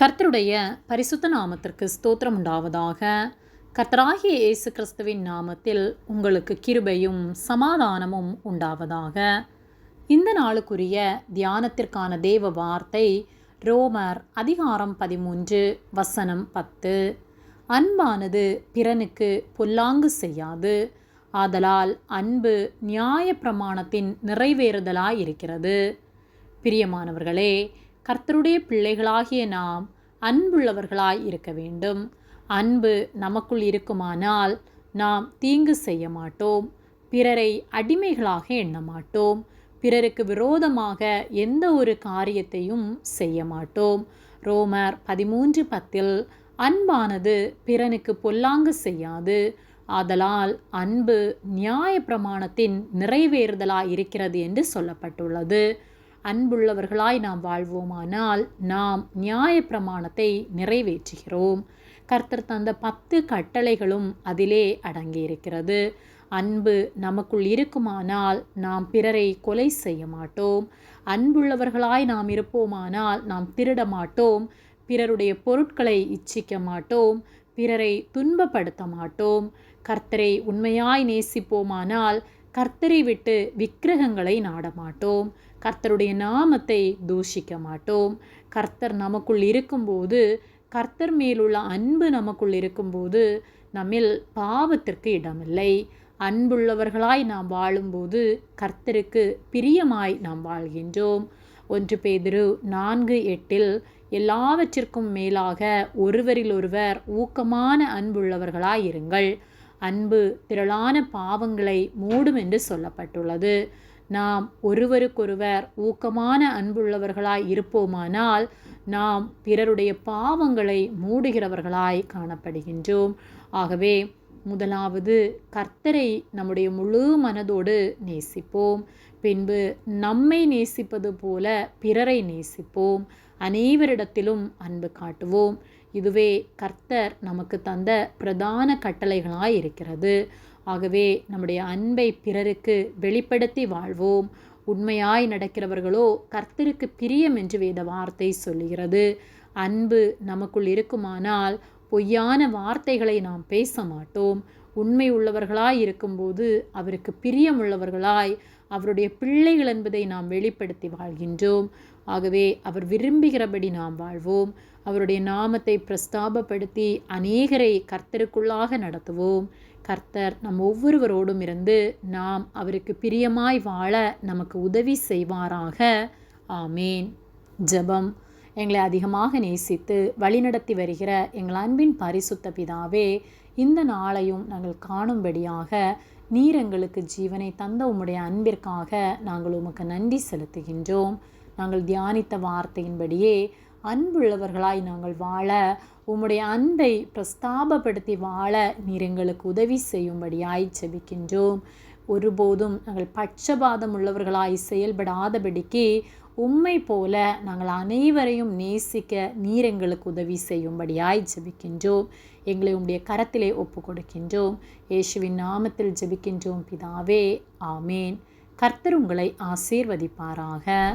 கர்த்தருடைய பரிசுத்த நாமத்திற்கு ஸ்தோத்திரம் உண்டாவதாக. கர்த்தராகிய இயேசு கிறிஸ்துவின் நாமத்தில் உங்களுக்கு கிருபையும் சமாதானமும் உண்டாவதாக. இந்த நாளுக்குரிய தியானத்திற்கான தேவ வார்த்தை ரோமர் அதிகாரம் பதிமூன்று வசனம் பத்து. அன்பானது பிறனுக்கு பொல்லாங்கு செய்யாது. ஆதலால் அன்பு நியாய பிரமாணத்தின் நிறைவேறுதலாயிருக்கிறது பிரியமானவர்களே கர்த்தருடைய பிள்ளைகளாகிய நாம் அன்புள்ளவர்களாய் இருக்க வேண்டும். அன்பு நமக்குள் இருக்குமானால் நாம் தீங்கு செய்ய மாட்டோம். பிறரை அடிமைகளாக எண்ண மாட்டோம். பிறருக்கு விரோதமாக எந்த ஒரு காரியத்தையும் செய்ய மாட்டோம். ரோமர் பதிமூன்று பத்தில் அன்பானது பிறனுக்கு பொல்லாங்கு செய்யாது. ஆதலால் அன்பு நியாய பிரமாணத்தின் நிறைவேறுதலாய் இருக்கிறது என்று சொல்லப்பட்டுள்ளது. அன்புள்ளவர்களாய் நாம் வாழ்வோமானால் நாம் நியாய பிரமாணத்தை நிறைவேற்றுகிறோம். கர்த்தர் தந்த பத்து கட்டளைகளும் அதிலே அடங்கியிருக்கிறது. அன்பு நமக்குள் இருக்குமானால் நாம் பிறரை கொலை செய்ய மாட்டோம். அன்புள்ளவர்களாய் நாம் இருப்போமானால் நாம் திருட மாட்டோம். பிறருடைய பொருட்களை இச்சிக்க மாட்டோம். பிறரை துன்பப்படுத்த மாட்டோம். கர்த்தரை உண்மையாய் நேசிப்போமானால் கர்த்தரை விட்டு விக்கிரகங்களை நாடமாட்டோம். கர்த்தருடைய நாமத்தை தூஷிக்க மாட்டோம் கர்த்தர் நமக்குள் இருக்கும்போது கர்த்தர் மேலுள்ள அன்பு நமக்குள் இருக்கும்போது நம்மில் பாவத்திற்கு இடமில்லை. அன்புள்ளவர்களாய் நாம் வாழும்போது கர்த்தருக்கு பிரியமாய் நாம் வாழ்கின்றோம். ஒன்று பேதிரு நான்கு எட்டில் எல்லாவற்றிற்கும் மேலாக ஒருவரில் ஒருவர் ஊக்கமான அன்புள்ளவர்களாய் இருங்கள். அன்பு திரளான பாவங்களை மூடும் என்று சொல்லப்பட்டுள்ளது. நாம் ஒருவருக்கொருவர் ஊக்கமான அன்புள்ளவர்களாய் இருப்போமானால் நாம் பிறருடைய பாவங்களை மூடுகிறவர்களாய் காணப்படுகின்றோம். ஆகவே முதலாவது கர்த்தரை நம்முடைய முழு மனதோடு நேசிப்போம். பின்பு நம்மை நேசிப்பது போல பிறரை நேசிப்போம். அனைவரிடத்திலும் அன்பு காட்டுவோம். இதுவே கர்த்தர் நமக்கு தந்த பிரதான கட்டளைகளாய் இருக்கிறது. ஆகவே நம்முடைய அன்பை பிறருக்கு வெளிப்படுத்தி வாழ்வோம். உண்மையாய் நடக்கிறவர்களோ கர்த்தருக்கு பிரியம் என்று வேத வார்த்தை சொல்லுகிறது. அன்பு நமக்குள் இருக்குமானால் பொய்யான வார்த்தைகளை நாம் பேச மாட்டோம். உண்மை உள்ளவர்களாய் இருக்கும்போது அவருக்கு பிரியமுள்ளவர்களாய் அவருடைய பிள்ளைகள் என்பதை நாம் வெளிப்படுத்தி வாழ்கின்றோம். ஆகவே அவர் விரும்புகிறபடி நாம் வாழ்வோம். அவருடைய நாமத்தை பிரஸ்தாபப்படுத்தி அநேகரை கர்த்தருக்குள்ளாக நடத்துவோம். கர்த்தர் நம் ஒவ்வொருவரோடும் இருந்து நாம் அவருக்கு பிரியமாய் வாழ நமக்கு உதவி செய்வாராக. ஆமேன். ஜபம். எங்களை அதிகமாக நேசித்து வழிநடத்தி வருகிற எங்கள் அன்பின் பரிசுத்த பிதாவே இந்த நாளையும் நாங்கள் காணும்படியாக நீர் எங்களுக்கு ஜீவனை தந்த உம்முடைய அன்பிற்காக நாங்கள் உமக்கு நன்றி செலுத்துகின்றோம். நாங்கள் தியானித்த வார்த்தையின்படியே அன்புள்ளவர்களாய் நாங்கள் வாழ உம்முடைய அன்பை பிரஸ்தாபப்படுத்தி வாழ நீர் எங்களுக்கு உதவி செய்யும்படியாய் செபிக்கின்றோம் ஒருபோதும் நாங்கள் பட்சபாதம் உள்ளவர்களாய் செயல்படாதபடிக்கு உம்மை போல நாங்கள் அனைவரையும் நேசிக்க நீர் எங்களுக்கு உதவி செய்யும்படியாய் ஜெபிக்கின்றோம். எங்களை உம்முடைய கரத்திலே ஒப்பு கொடுக்கின்றோம் இயேசுவின் நாமத்தில் ஜெபிக்கின்றோம் பிதாவே. ஆமேன். கர்த்தர் உங்களை ஆசீர்வதிப்பாராக.